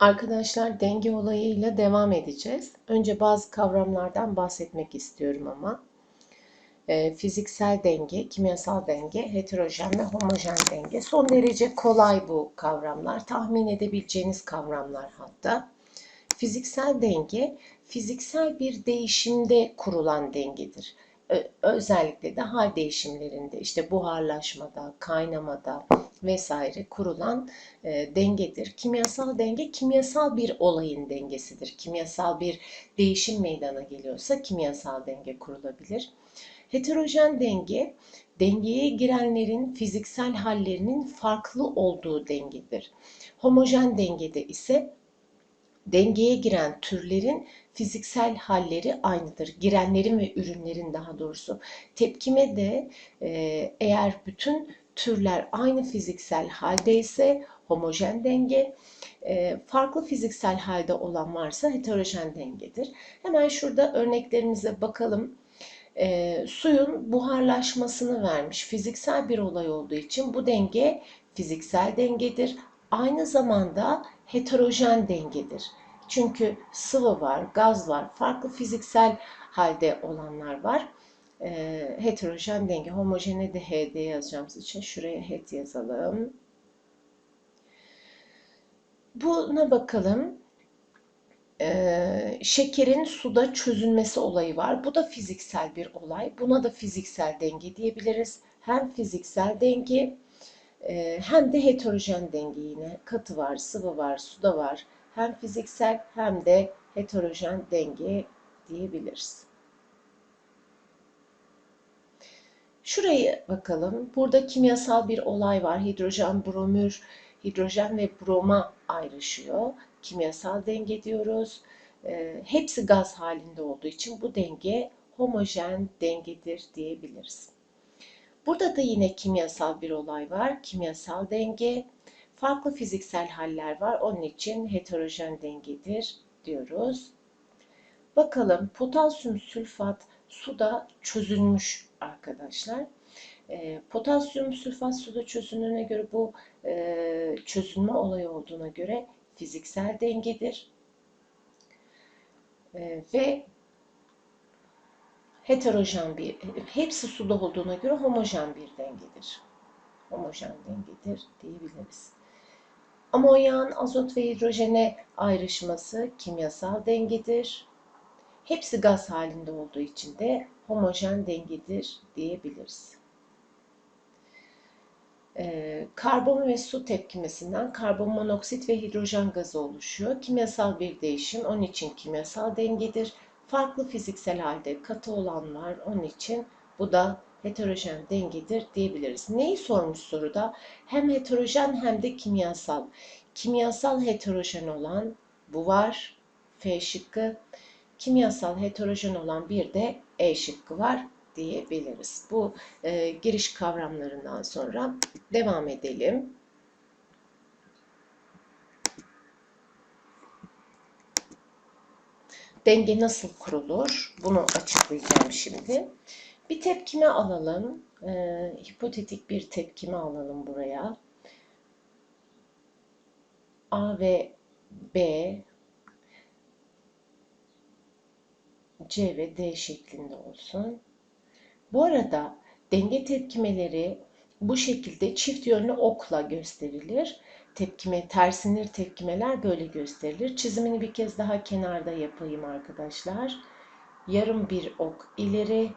Arkadaşlar denge olayıyla devam edeceğiz. Önce bazı kavramlardan bahsetmek istiyorum ama. E, fiziksel denge, kimyasal denge, heterojen ve homojen denge. Son derece kolay bu kavramlar. Tahmin edebileceğiniz kavramlar hatta. Fiziksel denge, fiziksel bir değişimde kurulan dengedir. Özellikle de hal değişimlerinde, işte buharlaşmada, kaynamada, vesaire kurulan e, dengedir. Kimyasal denge kimyasal bir olayın dengesidir. Kimyasal bir değişim meydana geliyorsa kimyasal denge kurulabilir. Heterojen denge dengeye girenlerin fiziksel hallerinin farklı olduğu dengedir. Homojen dengede ise dengeye giren türlerin fiziksel halleri aynıdır. Girenlerin ve ürünlerin daha doğrusu. Tepkime de e, eğer bütün türler aynı fiziksel haldeyse homojen denge, e, farklı fiziksel halde olan varsa heterojen dengedir. Hemen şurada örneklerimize bakalım. E, suyun buharlaşmasını vermiş fiziksel bir olay olduğu için bu denge fiziksel dengedir. Aynı zamanda heterojen dengedir. Çünkü sıvı var, gaz var, farklı fiziksel halde olanlar var e, heterojen denge. Homojene de HD yazacağımız için şuraya het yazalım. Buna bakalım. Ee, şekerin suda çözülmesi olayı var. Bu da fiziksel bir olay. Buna da fiziksel denge diyebiliriz. Hem fiziksel denge e, hem de heterojen denge yine. Katı var, sıvı var, suda var. Hem fiziksel hem de heterojen denge diyebiliriz. Şurayı bakalım. Burada kimyasal bir olay var. Hidrojen, bromür, hidrojen ve broma ayrışıyor. Kimyasal denge diyoruz. E, hepsi gaz halinde olduğu için bu denge homojen dengedir diyebiliriz. Burada da yine kimyasal bir olay var. Kimyasal denge. Farklı fiziksel haller var. Onun için heterojen dengedir diyoruz. Bakalım potasyum sülfat suda çözülmüş arkadaşlar. E, potasyum sülfat suda çözüldüğüne göre bu e, çözülme olayı olduğuna göre fiziksel dengedir. E, ve heterojen bir, hepsi suda olduğuna göre homojen bir dengedir. Homojen dengedir diyebiliriz. Amonyan, azot ve hidrojene ayrışması kimyasal dengedir. Hepsi gaz halinde olduğu için de homojen dengedir diyebiliriz. Ee, karbon ve su tepkimesinden karbon monoksit ve hidrojen gazı oluşuyor. Kimyasal bir değişim, onun için kimyasal dengedir. Farklı fiziksel halde katı olan var, onun için bu da heterojen dengedir diyebiliriz. Neyi sormuş soruda? Hem heterojen hem de kimyasal. Kimyasal heterojen olan bu var. F şıkkı kimyasal heterojen olan bir de E şıkkı var diyebiliriz. Bu e, giriş kavramlarından sonra devam edelim. Denge nasıl kurulur? Bunu açıklayacağım şimdi. Bir tepkime alalım. E, hipotetik bir tepkime alalım buraya. A ve B C ve D şeklinde olsun. Bu arada denge tepkimeleri bu şekilde çift yönlü okla gösterilir. Tepkime, tersinir tepkimeler böyle gösterilir. Çizimini bir kez daha kenarda yapayım arkadaşlar. Yarım bir ok ileri,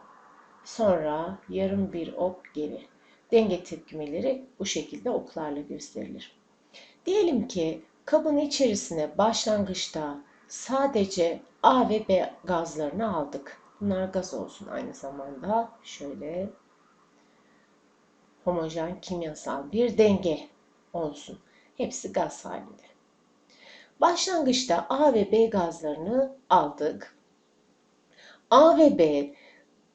sonra yarım bir ok geri. Denge tepkimeleri bu şekilde oklarla gösterilir. Diyelim ki kabın içerisine başlangıçta sadece A ve B gazlarını aldık. Bunlar gaz olsun aynı zamanda. Şöyle homojen kimyasal bir denge olsun. Hepsi gaz halinde. Başlangıçta A ve B gazlarını aldık. A ve B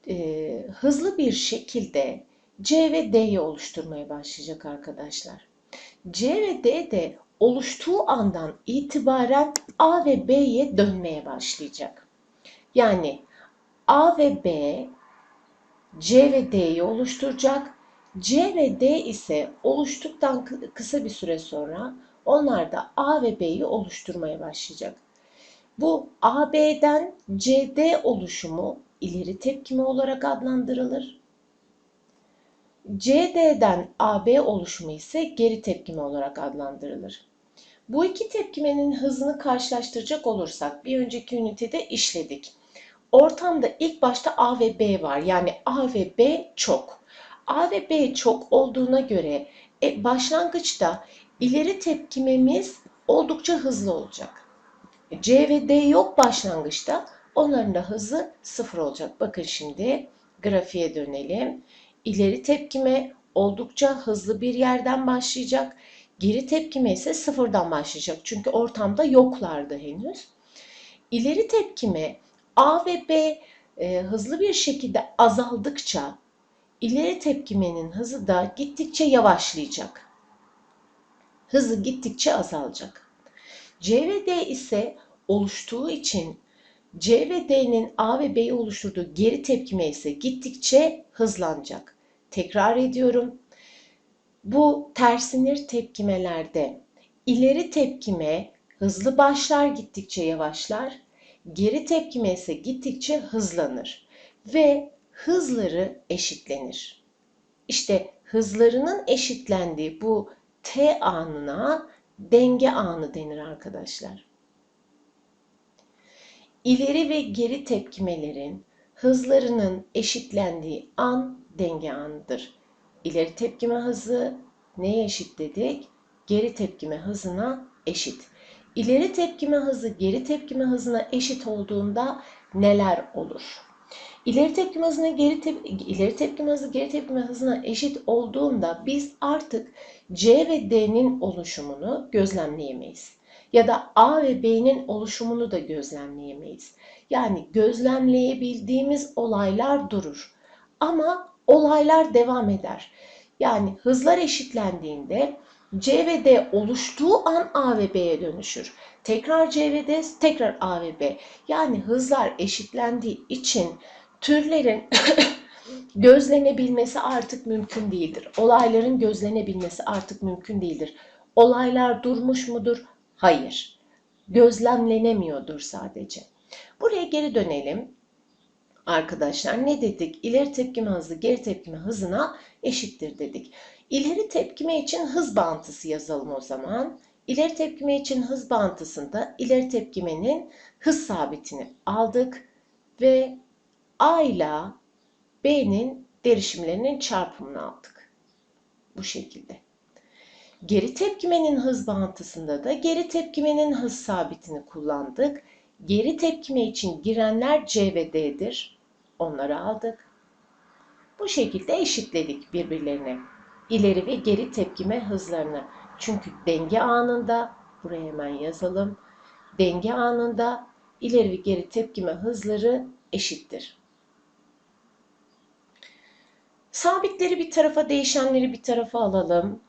e, hızlı bir şekilde C ve D'yi oluşturmaya başlayacak arkadaşlar. C ve D de oluştuğu andan itibaren A ve B'ye dönmeye başlayacak. Yani A ve B C ve D'yi oluşturacak. C ve D ise oluştuktan kısa bir süre sonra Onlar da A ve B'yi oluşturmaya başlayacak. Bu AB'den CD oluşumu ileri tepkime olarak adlandırılır. CD'den AB oluşumu ise geri tepkime olarak adlandırılır. Bu iki tepkimenin hızını karşılaştıracak olursak bir önceki ünitede işledik. Ortamda ilk başta A ve B var. Yani A ve B çok. A ve B çok olduğuna göre e, başlangıçta ileri tepkimemiz oldukça hızlı olacak. C ve D yok başlangıçta. Onların da hızı sıfır olacak. Bakın şimdi grafiğe dönelim. İleri tepkime oldukça hızlı bir yerden başlayacak. Geri tepkime ise sıfırdan başlayacak. Çünkü ortamda yoklardı henüz. İleri tepkime A ve B e, hızlı bir şekilde azaldıkça ileri tepkimenin hızı da gittikçe yavaşlayacak. Hızı gittikçe azalacak. C ve D ise oluştuğu için C ve D'nin A ve B'yi oluşturduğu geri tepkime ise gittikçe hızlanacak. Tekrar ediyorum. Bu tersinir tepkimelerde ileri tepkime hızlı başlar gittikçe yavaşlar. Geri tepkime ise gittikçe hızlanır ve hızları eşitlenir. İşte hızlarının eşitlendiği bu T anına denge anı denir arkadaşlar. İleri ve geri tepkimelerin hızlarının eşitlendiği an denge anıdır. İleri tepkime hızı neye eşit dedik? Geri tepkime hızına eşit. İleri tepkime hızı geri tepkime hızına eşit olduğunda neler olur? İleri tepkime hızına geri tep ileri tepkime hızı geri tepkime hızına eşit olduğunda biz artık C ve D'nin oluşumunu gözlemleyemeyiz. Ya da A ve B'nin oluşumunu da gözlemleyemeyiz. Yani gözlemleyebildiğimiz olaylar durur. Ama olaylar devam eder. Yani hızlar eşitlendiğinde C ve D oluştuğu an A ve B'ye dönüşür. Tekrar C ve D, tekrar A ve B. Yani hızlar eşitlendiği için türlerin gözlenebilmesi artık mümkün değildir. Olayların gözlenebilmesi artık mümkün değildir. Olaylar durmuş mudur? Hayır. Gözlemlenemiyordur sadece. Buraya geri dönelim. Arkadaşlar ne dedik? İleri tepkime hızı geri tepkime hızına eşittir dedik. İleri tepkime için hız bağıntısı yazalım o zaman. İleri tepkime için hız bağıntısında ileri tepkimenin hız sabitini aldık ve A ile B'nin derişimlerinin çarpımını aldık. Bu şekilde. Geri tepkimenin hız bağıntısında da geri tepkimenin hız sabitini kullandık. Geri tepkime için girenler C ve D'dir. Onları aldık. Bu şekilde eşitledik birbirlerine. İleri ve geri tepkime hızlarını. Çünkü denge anında, buraya hemen yazalım. Denge anında ileri ve geri tepkime hızları eşittir. Sabitleri bir tarafa, değişenleri bir tarafa alalım.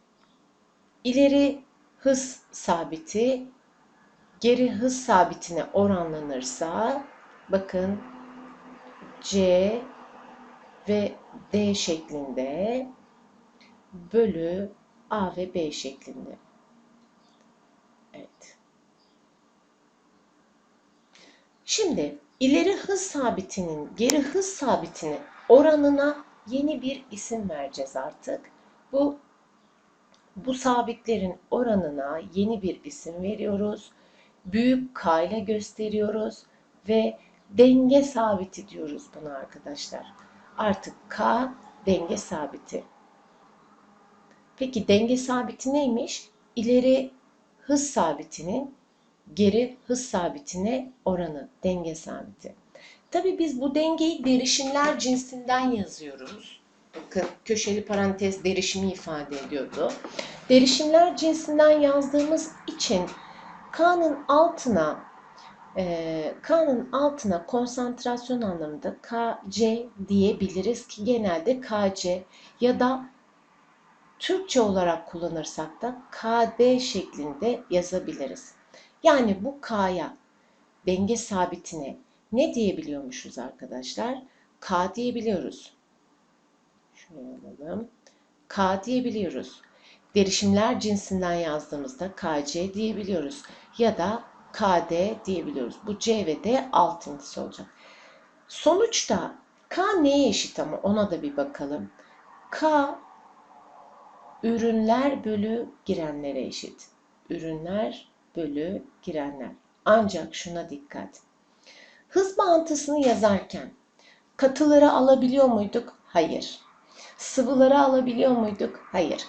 İleri hız sabiti geri hız sabitine oranlanırsa bakın C ve D şeklinde bölü A ve B şeklinde. Evet. Şimdi ileri hız sabitinin geri hız sabitini oranına yeni bir isim vereceğiz artık. Bu bu sabitlerin oranına yeni bir isim veriyoruz. Büyük K ile gösteriyoruz ve denge sabiti diyoruz buna arkadaşlar. Artık K denge sabiti. Peki denge sabiti neymiş? İleri hız sabitinin geri hız sabitine oranı denge sabiti. Tabi biz bu dengeyi derişimler cinsinden yazıyoruz. Bakın köşeli parantez derişimi ifade ediyordu. Derişimler cinsinden yazdığımız için K'nın altına e, K'nın altına konsantrasyon anlamında KC diyebiliriz ki genelde KC ya da Türkçe olarak kullanırsak da KD şeklinde yazabiliriz. Yani bu K'ya denge sabitine ne diyebiliyormuşuz arkadaşlar? K diyebiliyoruz. Şunu alalım. K diyebiliyoruz. derişimler cinsinden yazdığımızda KC diyebiliyoruz ya da KD diyebiliyoruz. Bu C ve D alt indisi olacak. Sonuçta K neye eşit ama ona da bir bakalım. K ürünler bölü girenlere eşit. Ürünler bölü girenler. Ancak şuna dikkat. Hız bağıntısını yazarken katıları alabiliyor muyduk? Hayır. Sıvıları alabiliyor muyduk? Hayır.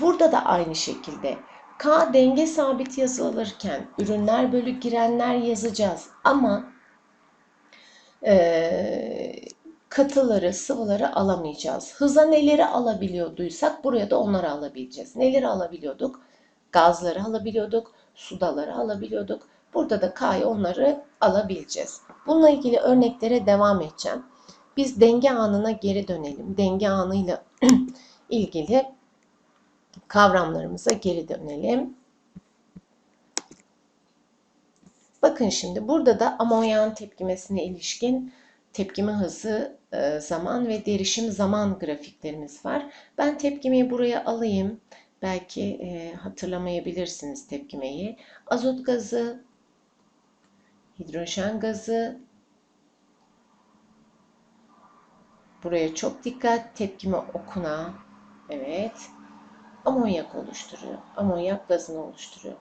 Burada da aynı şekilde K denge sabit yazılırken ürünler bölü girenler yazacağız. Ama e, katıları, sıvıları alamayacağız. Hıza neleri alabiliyorduysak buraya da onları alabileceğiz. Neleri alabiliyorduk? Gazları alabiliyorduk, sudaları alabiliyorduk. Burada da K'yı onları alabileceğiz. Bununla ilgili örneklere devam edeceğim. Biz denge anına geri dönelim. Denge anıyla ilgili kavramlarımıza geri dönelim. Bakın şimdi burada da amonyan tepkimesine ilişkin tepkime hızı, e, zaman ve derişim zaman grafiklerimiz var. Ben tepkimeyi buraya alayım. Belki e, hatırlamayabilirsiniz tepkimeyi. Azot gazı, hidrojen gazı. Buraya çok dikkat. Tepkime okuna. Evet. Amonyak oluşturuyor. Amonyak gazını oluşturuyor.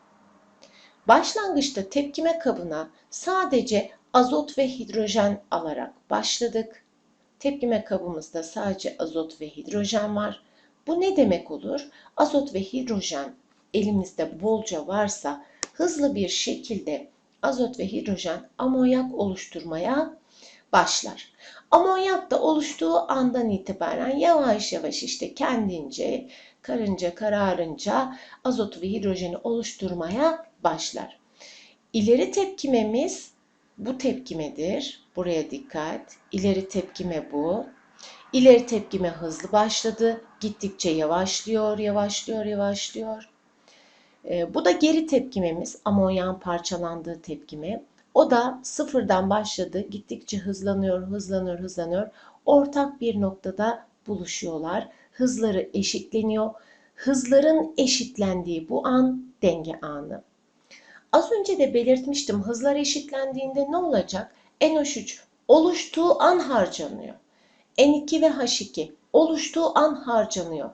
Başlangıçta tepkime kabına sadece azot ve hidrojen alarak başladık. Tepkime kabımızda sadece azot ve hidrojen var. Bu ne demek olur? Azot ve hidrojen elimizde bolca varsa hızlı bir şekilde azot ve hidrojen amonyak oluşturmaya başlar. Amonyak da oluştuğu andan itibaren yavaş yavaş işte kendince karınca kararınca azot ve hidrojeni oluşturmaya başlar. İleri tepkimemiz bu tepkimedir. Buraya dikkat. İleri tepkime bu. İleri tepkime hızlı başladı. Gittikçe yavaşlıyor, yavaşlıyor, yavaşlıyor. E, bu da geri tepkimemiz. Amonyan parçalandığı tepkime. O da sıfırdan başladı. Gittikçe hızlanıyor, hızlanıyor, hızlanıyor. Ortak bir noktada buluşuyorlar. Hızları eşitleniyor. Hızların eşitlendiği bu an denge anı. Az önce de belirtmiştim hızlar eşitlendiğinde ne olacak? NH3 oluştuğu an harcanıyor. N2 ve H2 oluştuğu an harcanıyor.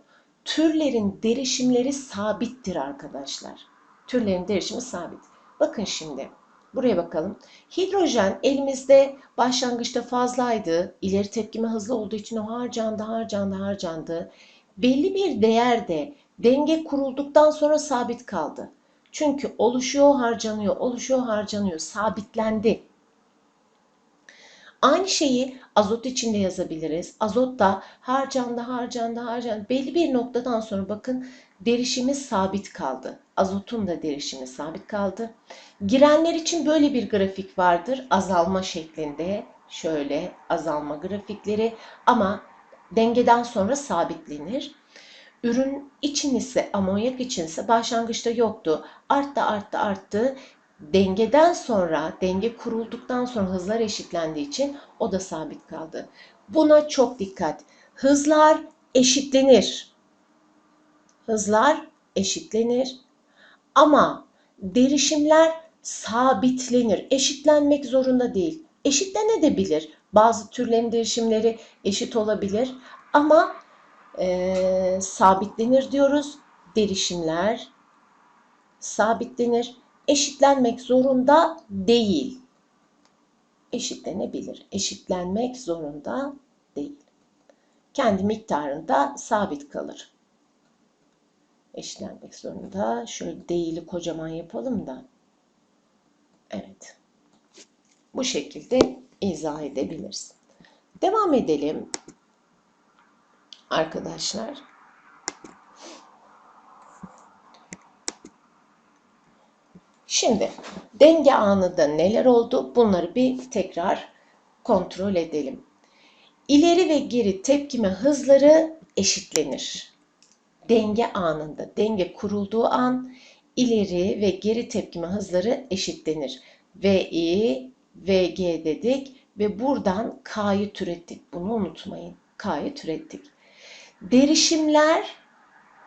Türlerin derişimleri sabittir arkadaşlar. Türlerin derişimi sabit. Bakın şimdi buraya bakalım. Hidrojen elimizde başlangıçta fazlaydı. İleri tepkime hızlı olduğu için o harcandı, harcandı, harcandı. Belli bir değerde denge kurulduktan sonra sabit kaldı. Çünkü oluşuyor, harcanıyor, oluşuyor, harcanıyor, sabitlendi. Aynı şeyi azot için de yazabiliriz. Azot da harcandı, harcandı, harcandı. Belli bir noktadan sonra bakın derişimi sabit kaldı. Azotun da derişimi sabit kaldı. Girenler için böyle bir grafik vardır. Azalma şeklinde. Şöyle azalma grafikleri ama dengeden sonra sabitlenir. Ürün için ise amonyak için ise başlangıçta yoktu. Arttı arttı arttı. Dengeden sonra, denge kurulduktan sonra hızlar eşitlendiği için o da sabit kaldı. Buna çok dikkat. Hızlar eşitlenir. Hızlar eşitlenir. Ama derişimler sabitlenir. Eşitlenmek zorunda değil. Eşitlenebilir. Bazı türlerin derişimleri eşit olabilir. Ama e, sabitlenir diyoruz. Derişimler sabitlenir. Eşitlenmek zorunda değil. Eşitlenebilir. Eşitlenmek zorunda değil. Kendi miktarında sabit kalır. Eşitlenmek zorunda. Şöyle değili kocaman yapalım da. Evet. Bu şekilde izah edebiliriz. Devam edelim arkadaşlar. Şimdi denge anında neler oldu? Bunları bir tekrar kontrol edelim. İleri ve geri tepkime hızları eşitlenir. Denge anında, denge kurulduğu an ileri ve geri tepkime hızları eşitlenir. VI, VG dedik ve buradan K'yı türettik. Bunu unutmayın. K'yı türettik. Derişimler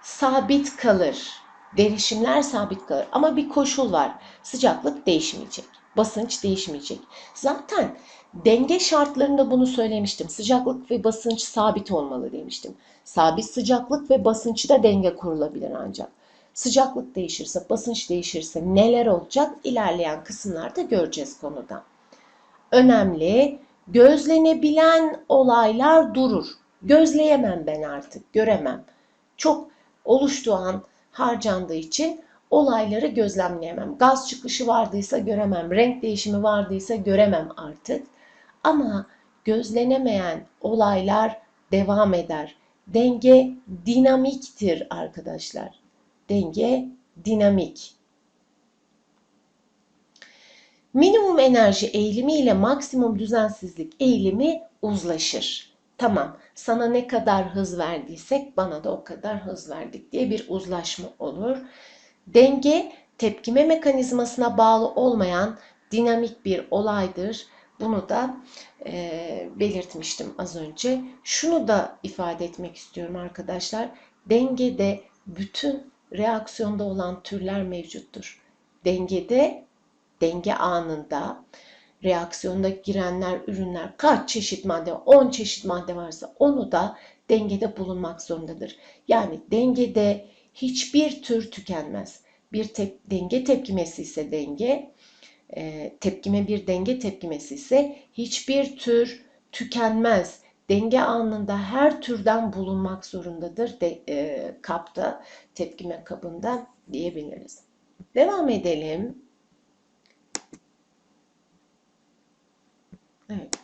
sabit kalır. Derişimler sabit kalır. Ama bir koşul var. Sıcaklık değişmeyecek. Basınç değişmeyecek. Zaten denge şartlarında bunu söylemiştim. Sıcaklık ve basınç sabit olmalı demiştim. Sabit sıcaklık ve basınçta denge kurulabilir ancak. Sıcaklık değişirse, basınç değişirse neler olacak? İlerleyen kısımlarda göreceğiz konuda. Önemli, gözlenebilen olaylar durur. Gözleyemem ben artık, göremem. Çok oluştuğu an harcandığı için olayları gözlemleyemem. Gaz çıkışı vardıysa göremem, renk değişimi vardıysa göremem artık. Ama gözlenemeyen olaylar devam eder. Denge dinamiktir arkadaşlar. Denge dinamik. Minimum enerji eğilimi ile maksimum düzensizlik eğilimi uzlaşır. Tamam, sana ne kadar hız verdiysek bana da o kadar hız verdik diye bir uzlaşma olur. Denge tepkime mekanizmasına bağlı olmayan dinamik bir olaydır. Bunu da e, belirtmiştim az önce. Şunu da ifade etmek istiyorum arkadaşlar. Dengede bütün reaksiyonda olan türler mevcuttur. Dengede, denge anında reaksiyonda girenler, ürünler kaç çeşit madde, 10 çeşit madde varsa onu da dengede bulunmak zorundadır. Yani dengede hiçbir tür tükenmez. Bir tep denge tepkimesi ise denge, e, tepkime bir denge tepkimesi ise hiçbir tür tükenmez. Denge anında her türden bulunmak zorundadır de, e, kapta, tepkime kabında diyebiliriz. Devam edelim. Evet.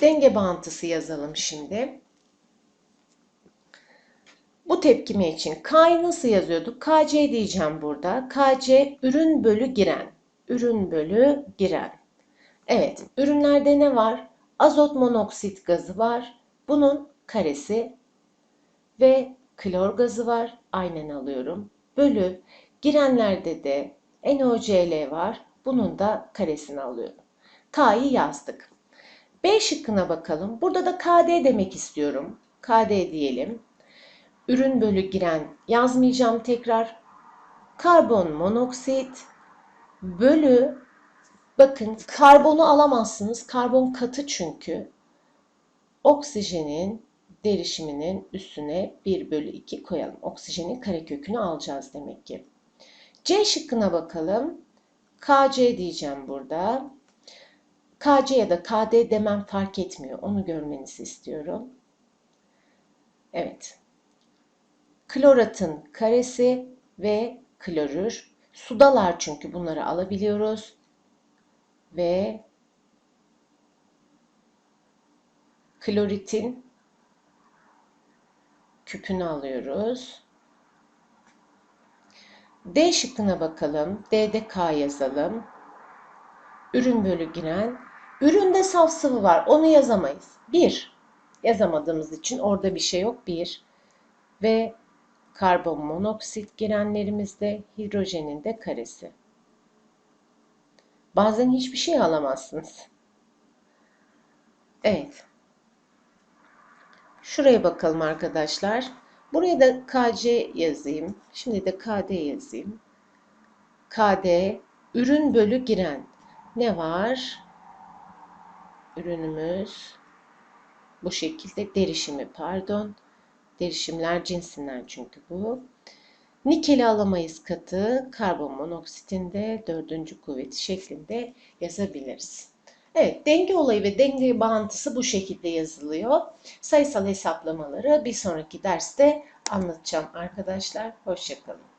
Denge bağıntısı yazalım şimdi. Bu tepkime için K'yı nasıl yazıyorduk? KC diyeceğim burada. KC ürün bölü giren. Ürün bölü giren. Evet, ürünlerde ne var? Azot monoksit gazı var. Bunun karesi ve klor gazı var. Aynen alıyorum. Bölü girenlerde de NOCl var. Bunun da karesini alıyorum. K'yı yazdık. B şıkkına bakalım. Burada da KD demek istiyorum. KD diyelim. Ürün bölü giren yazmayacağım tekrar. Karbon monoksit bölü bakın karbonu alamazsınız. Karbon katı çünkü. Oksijenin derişiminin üstüne 1 bölü 2 koyalım. Oksijenin karekökünü alacağız demek ki. C şıkkına bakalım. KC diyeceğim burada. KC ya da KD demem fark etmiyor. Onu görmenizi istiyorum. Evet. Kloratın karesi ve klorür. Sudalar çünkü bunları alabiliyoruz. Ve kloritin küpünü alıyoruz. D şıkkına bakalım. D'de K yazalım. Ürün bölü giren. Üründe saf sıvı var. Onu yazamayız. 1. Yazamadığımız için orada bir şey yok. 1. Ve karbon monoksit girenlerimizde hidrojenin de karesi. Bazen hiçbir şey alamazsınız. Evet. Şuraya bakalım arkadaşlar. Buraya da KC yazayım. Şimdi de KD yazayım. KD ürün bölü giren. Ne var? Ürünümüz bu şekilde derişimi pardon. Derişimler cinsinden çünkü bu. Nikeli alamayız katı karbon monoksitinde dördüncü kuvveti şeklinde yazabiliriz. Evet, denge olayı ve denge bağıntısı bu şekilde yazılıyor. Sayısal hesaplamaları bir sonraki derste anlatacağım arkadaşlar. Hoşçakalın.